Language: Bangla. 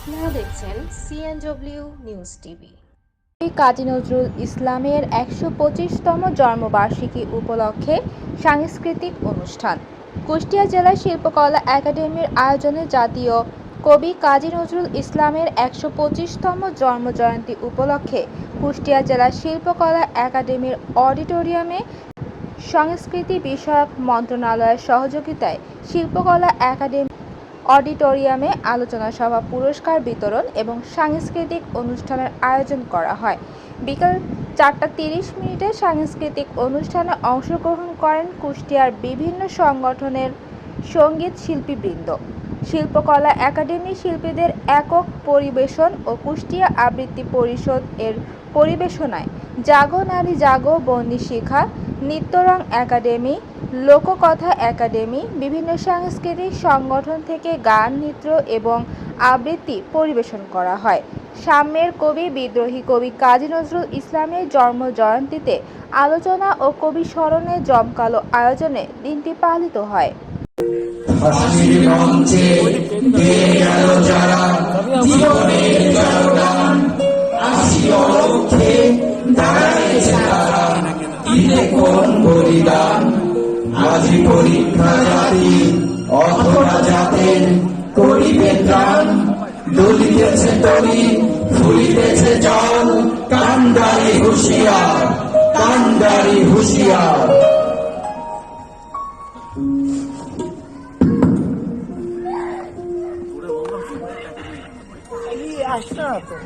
আপনারা দেখছেন CNW news TV Kazi Nazrul ইসলামের একশো পঁচিশতম জন্মবার্ষিকী উপলক্ষে সাংস্কৃতিক অনুষ্ঠান। কুষ্টিয়া জেলা শিল্পকলা একাডেমির আয়োজনে জাতীয় কবি কাজী নজরুল ইসলামের একশো পঁচিশতম জন্মজয়ন্তী উপলক্ষে কুষ্টিয়া জেলা শিল্পকলা একাডেমির অডিটোরিয়ামে সংস্কৃতি বিষয়ক মন্ত্রণালয়ের সহযোগিতায় শিল্পকলা একাডেমি অডিটোরিয়ামে আলোচনা সভা, পুরস্কার বিতরণ এবং সাংস্কৃতিক অনুষ্ঠানের আয়োজন করা হয়। বিকাল চারটা তিরিশ মিনিটে সাংস্কৃতিক অনুষ্ঠানে অংশগ্রহণ করেন কুষ্টিয়ার বিভিন্ন সংগঠনের সংগীত শিল্পীবৃন্দ। শিল্পকলা একাডেমি শিল্পীদের একক পরিবেশন ও কুষ্টিয়া আবৃত্তি পরিষদ এর পরিবেশনায় জাগো নারী জাগো বন্দি শিখা নৃত্যরং একাডেমি, লোককথা একাডেমি, বিভিন্ন সাংস্কৃতিক সংগঠন থেকে গান, নৃত্য এবং আবৃত্তি পরিবেশন করা হয়। সাম্যের কবি, বিদ্রোহী কবি কাজী নজরুল ইসলামের জন্ম জয়ন্তীতে আলোচনা ও কবি স্মরণে জমকালো আয়োজনে দিনটি পালিত হয়। কোন বলিদান আজি পরীক্ষা জাতি অথবা জাতের করিবে ত্রাণ। দলিতেছে তরি, ফুলিতেছে জল কান্ডারি হুঁশিয়ার কান্ডারি হুঁশিয়ার। আসছে না তো